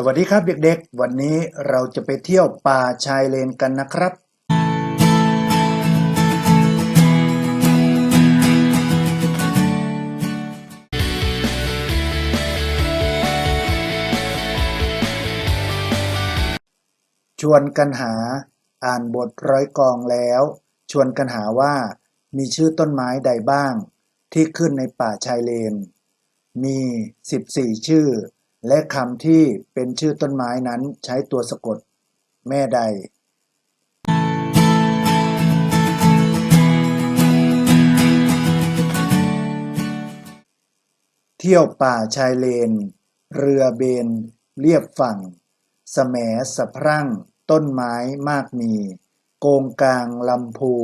สวัสดีครับเด็กๆ วันนี้เราจะไปเที่ยวป่าชายเลนกันนะครับ ชวนกันหาอ่านบทร้อยกองแล้ว ชวนกันหาว่า มีชื่อต้นไม้ใดบ้าง ที่ขึ้นในป่าชายเลน มี 14 ชื่อ และคำที่เป็นชื่อต้นไม้นั้นใช้ตัวสะกด แม่ใด เที่ยวป่าชายเลน เรือเบน เรียบฝั่ง แสมสะพรั่ง ต้นไม้มากมี โกงกลางลำพู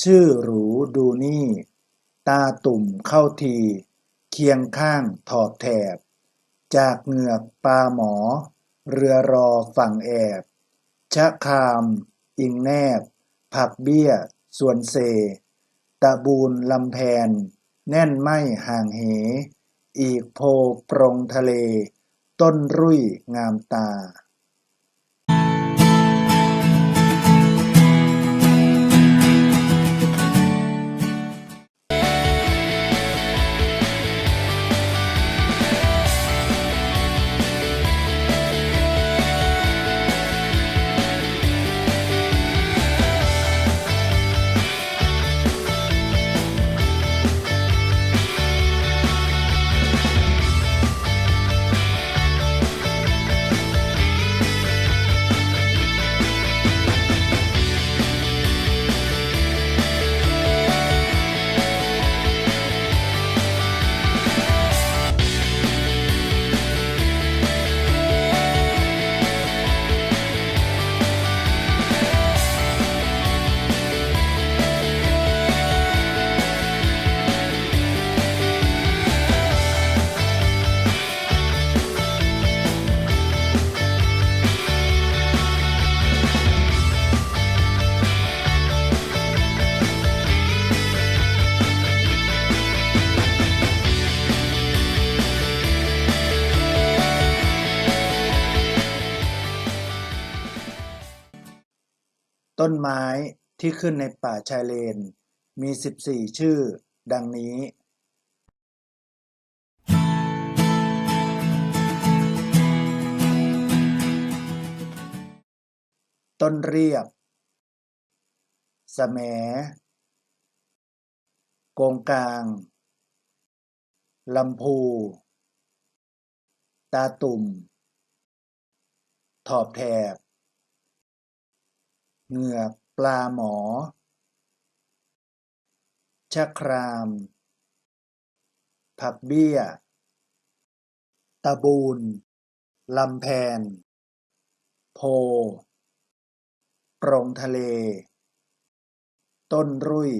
ชื่อหรูดูนี่ ตาตุ่มเข้าที เคียงข้างถอบแถบ จากเหงือกปลาหมอ เรือรอฝั่งแอบ ชะคาม อิงแนบ ผักเบี้ย ส่วนเซ ตะบูนลำแพน แน่นไม่ห่างเห อีกโพปรงทะเล ต้นรุ่ยงามตา ต้นไม้ที่ขึ้นในป่าชายเลน มี 14 ชื่อ ดังนี้ต้นเรียบแสมโกงกลาง ลำพู ตาตุ่ม ถอบแถบ เหงือกปลาหมอ ชะคราม ผักเบี้ย ตะบูน ลำแพน โพ ปรงทะเล ต้นรุ่ย